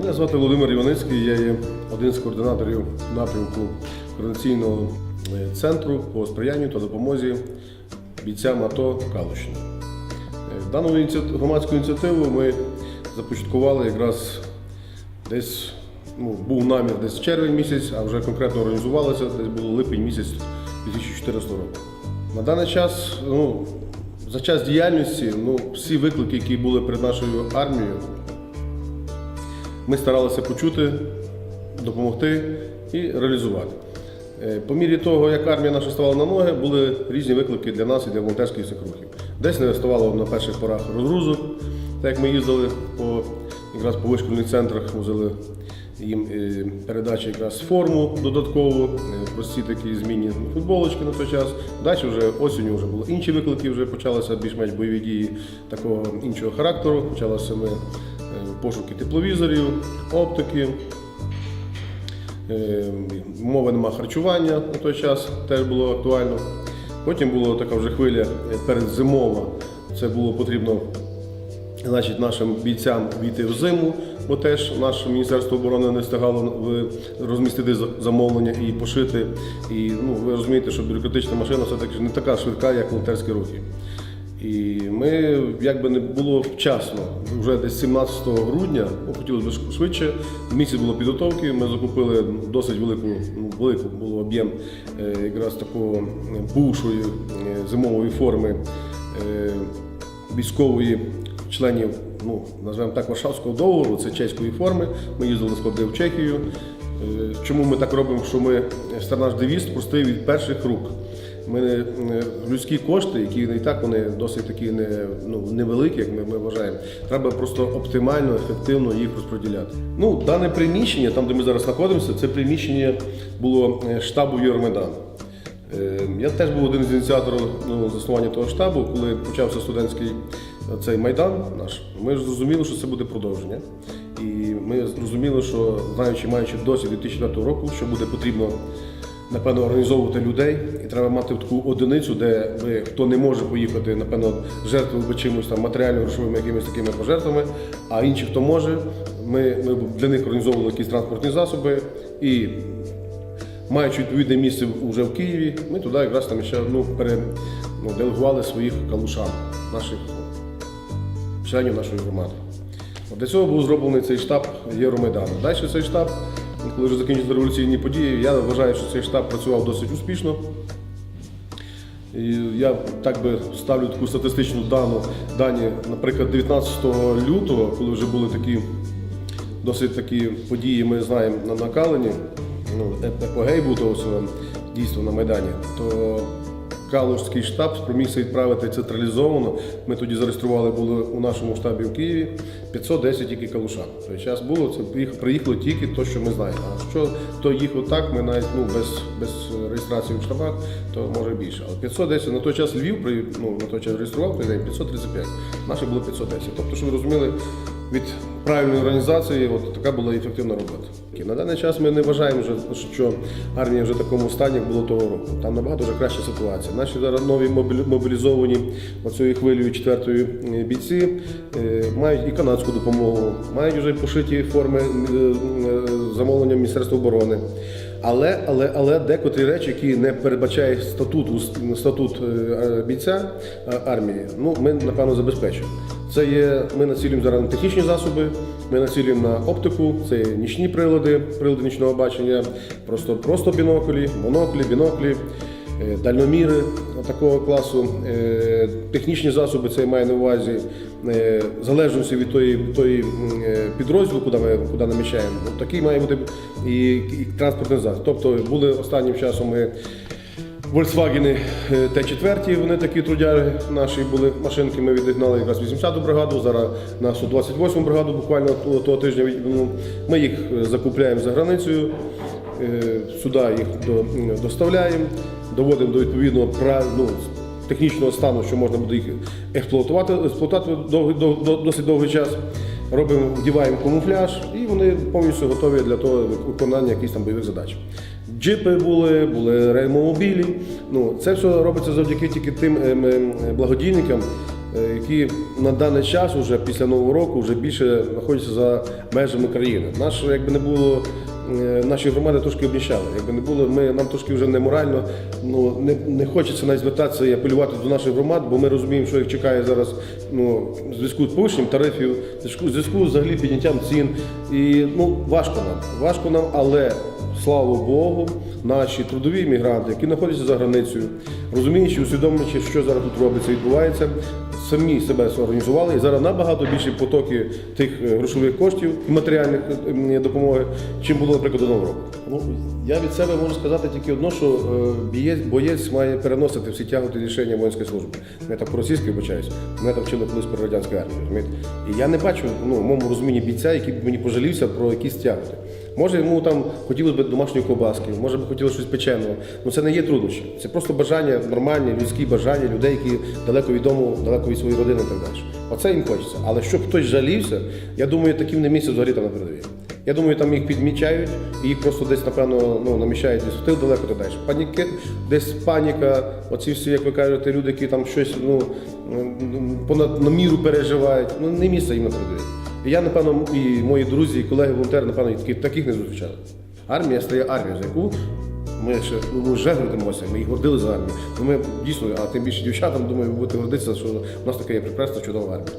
Мене звати Володимир Іваницький, я є один з координаторів напрямку координаційного е, центру по сприянню та допомозі бійцям АТО Калущини. Е, Дану громадську ініціативу ми започаткували якраз десь ну, був намір десь червень місяць, а вже конкретно організувалося десь було липень місяць 2014 року. На даний час, ну, за час діяльності, ну, всі виклики, які були перед нашою армією, ми старалися почути, допомогти і реалізувати. Е, По мірі того, як армія наша ставала на ноги, були різні виклики для нас і для волонтерських цих. Десь не ставало на перших порах розгрузок, так як ми їздили по якраз по вишкільних центрах, возили їм е, передачі якраз форму додаткову, е, прості такі змінні футболочки на той час. Далі вже осінню вже були інші виклики, вже почалися більш-менш бойові дії такого іншого характеру. Почалися ми пошуки тепловізорів, оптики. Е, Мови нема харчування на той час теж було актуально. Потім була така вже хвиля е, передзимова. Це було потрібно значить, нашим бійцям війти в зиму, бо теж наше Міністерство оборони не встигало розмістити замовлення і пошити. І ну, ви розумієте, що бюрократична машина все-таки не така швидка, як волонтерські рухи. І ми, як би не було вчасно, вже десь 17 грудня, ну, хотілося б швидше, місяць було підготовки, ми закупили досить велику, ну, велику було об'єм е, якраз такого бувшої е, зимової форми е, військової членів, ну, називаємо так, Варшавського договору, це чеської форми. Ми їздили склади в Чехію. Е, Чому ми так робимо? Що ми наш девіз простий від перших рук. Ми е, людські кошти, які і так вони досить такі не, ну, невеликі, як ми, ми вважаємо. Треба просто оптимально, ефективно їх розподіляти. Ну, дане приміщення, там де ми зараз знаходимося, це приміщення було е, штабу Євромайдан. Е, Я теж був один з ініціаторів ну, заснування того штабу, коли почався студентський цей майдан наш. Ми ж зрозуміли, що це буде продовження. І ми зрозуміли, що знаючи, маючи досвід 2004 року, що буде потрібно напевно організовувати людей, і треба мати таку одиницю, де ви, хто не може поїхати, напевно, жертвував би чимось там матеріально-грошовими якимись такими пожертвами, а інші, хто може, ми, ми для них організовували якісь транспортні засоби і маючи відповідне місце вже в Києві, ми туди якраз там ще ну, пере, ну, делегували своїх калушан, наших членів нашої громади. От Для цього був зроблений цей штаб Євромайдану. Далі цей штаб, коли вже закінчилися революційні події, я вважаю, що цей штаб працював досить успішно. І я так би ставлю таку статистичну дану, дані, наприклад, 19 лютого, коли вже були такі досить такі події, ми знаємо на накалені, ну, еп- епогей був того дійство на Майдані, то Калужський штаб спромігся відправити централізовано. Ми тоді зареєстрували були у нашому штабі в Києві 510 тільки калушан. Той час було, це приїхало тільки те, що ми знаємо. А що то їхало так, ми навіть ну, без, без реєстрації в штабах, то може більше. Але 510 на той час Львів при- ну, на той час реєстрував той 535. Наше було 510. Тобто, щоб ви розуміли, від правильної організації от така була ефективна робота. І На даний час ми не вважаємо, що армія вже в такому стані, як було того року. Там набагато вже краща ситуація. Наші зараз нові мобілізовані оцією хвилею четвертої е, бійці е, мають і канадську допомогу, мають вже пошиті форми е, замовлення Міністерства оборони. Але, але, але декотрі речі, які не передбачає статут, статут бійця армії, ну ми напевно забезпечуємо. Це є, ми націлюємо зараз на технічні засоби, ми націлюємо на оптику, це є нічні прилади, прилади нічного бачення, просто, просто біноклі, моноклі, біноклі, е, дальноміри такого класу, е, технічні засоби, це має на увазі, е, в залежності від тої, тої підрозділу, куди ми куди наміщаємо. Такий має бути і, і транспортний засіб. Тобто були останнім часом ми Volkswagen е, Т4, вони такі трудяги наші були машинки. Ми відігнали якраз 80-ту бригаду, зараз на 128-му бригаду буквально того- тижня. ну, Ми їх е, закупляємо за границею, е, сюди їх до- доставляємо, доводимо до відповідного ну, технічного стану, що можна буде їх експлуатувати, експлуатувати досить довгий час. Робимо, вдіваємо камуфляж і вони повністю готові для того виконання якихось там бойових задач. Джипи були, були реймомобілі. Ну, це все робиться завдяки тільки тим ем, ем, благодійникам, е, які на даний час, уже після нового року, вже більше знаходяться за межами країни. Наш, якби не було, е, наші громади трошки обніщали. Якби не було, ми нам трошки вже неморально, ну не, не хочеться навіть звертатися і апелювати до наших громад, бо ми розуміємо, що їх чекає зараз ну, в зв'язку з повищенням тарифів, зв'язку- зв'язку взагалі підняттям цін. І ну важко нам, важко нам, але слава Богу, наші трудові мігранти, які знаходяться за границею, розуміючи, усвідомлюючи, що зараз тут робиться, відбувається, самі себе організували. І зараз набагато більші потоки тих е, грошових коштів і матеріальних е, допомоги, чим було, наприклад, до нового року. Ну я від себе можу сказати тільки одно, що е, боєць має переносити всі тяготи рішення воїнської служби. Я так по-російськи вибачаюсь. Мене так вчили колись при радянській армії. розумієте? І я не бачу ну, в моєму розумінні бійця, який б мені пожалівся про якісь тяготи. Може, йому там хотілося б домашньої ковбаски, може б хотілося щось печеного. Ну це не є труднощі. Це просто бажання, нормальні людські бажання людей, які далеко від дому, далеко від своєї родини і так далі. Оце їм хочеться. Але щоб хтось жалівся, я думаю, таким не місце взагалі там на передовій. Я думаю, там їх підмічають і їх просто десь, напевно, ну, наміщають десь в тил далеко та далі. Паніки, десь паніка, оці всі, як ви кажете, люди, які там щось ну, понад на міру переживають. Ну, не місце їм на передовій. І я, напевно, і мої друзі, і колеги, волонтери, напевно, таких, не зустрічали. Армія стає армія, за яку ми ще ну, ми вже гордимося, ми їх гордили за армію. Ми дійсно, а тим більше дівчатам, думаю, будете гордитися, що в нас така є прекрасна чудова армія.